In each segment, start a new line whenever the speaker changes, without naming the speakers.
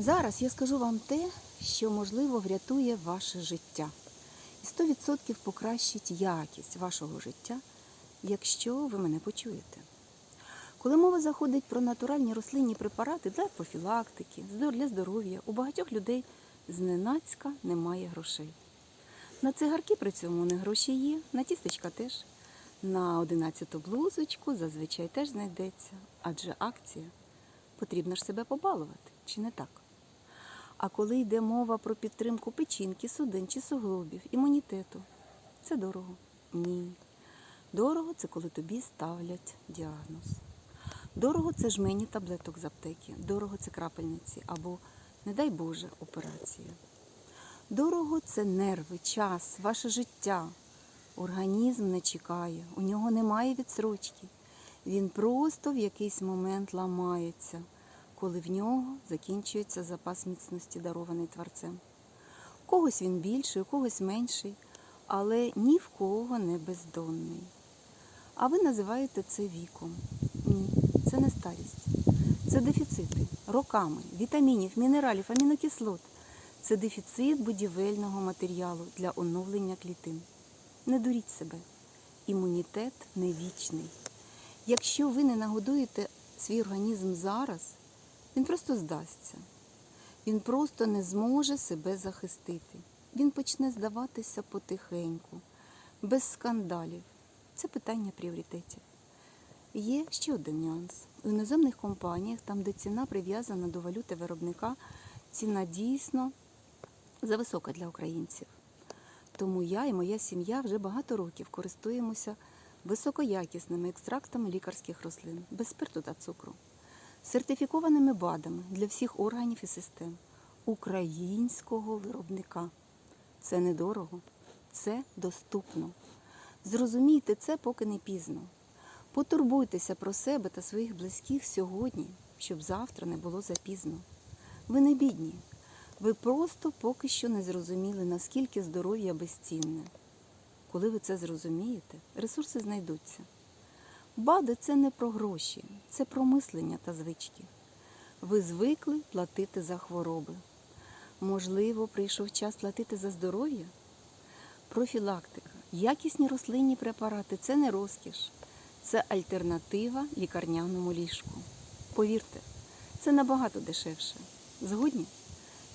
Зараз я скажу вам те, що можливо врятує ваше життя. І 100% покращить якість вашого життя, якщо ви мене почуєте. Коли мова заходить про натуральні рослинні препарати для профілактики, для здоров'я, у багатьох людей зненацька немає грошей. На цигарки при цьому не гроші є, на тістечка теж. На 11-ту блузочку зазвичай теж знайдеться, адже акція. Потрібно ж себе побалувати, чи не так? А коли йде мова про підтримку печінки, судин чи суглобів, імунітету, це дорого? Ні. Дорого це коли тобі ставлять діагноз. Дорого це жмені таблеток з аптеки, дорого це крапельниці або, не дай Боже, операція. Дорого це нерви, час, ваше життя. Організм не чекає, у нього немає відсрочки. Він просто в якийсь момент ламається, коли в нього закінчується запас міцності, дарований творцем. Когось він більший, у когось менший, але ні в кого не бездонний. А ви називаєте це віком. Ні, це не старість. Це дефіцити роками вітамінів, мінералів, амінокислот. Це дефіцит будівельного матеріалу для оновлення клітин. Не дуріть себе. Імунітет не вічний. Якщо ви не нагодуєте свій організм зараз, він просто здасться. Він просто не зможе себе захистити. Він почне здаватися потихеньку, без скандалів. Це питання пріоритетів. Є ще один нюанс. У іноземних компаніях, там, де ціна прив'язана до валюти виробника, ціна дійсно зависока для українців. Тому я і моя сім'я вже багато років користуємося високоякісними екстрактами лікарських рослин, без спирту та цукру, сертифікованими БАДами для всіх органів і систем українського виробника. Це недорого, це доступно. Зрозумійте це, поки не пізно. Потурбуйтеся про себе та своїх близьких сьогодні, щоб завтра не було запізно. Ви не бідні. Ви просто поки що не зрозуміли, наскільки здоров'я безцінне. Коли ви це зрозумієте, ресурси знайдуться. БАДи це не про гроші, це про мислення та звички. Ви звикли платити за хвороби. Можливо, прийшов час платити за здоров'я? Профілактика, якісні рослинні препарати це не розкіш, це альтернатива лікарняному ліжку. Повірте, це набагато дешевше. Згодні?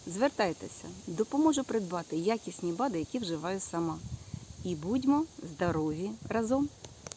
Звертайтеся, допоможу придбати якісні БАДи, які вживаю сама. І будьмо здорові разом!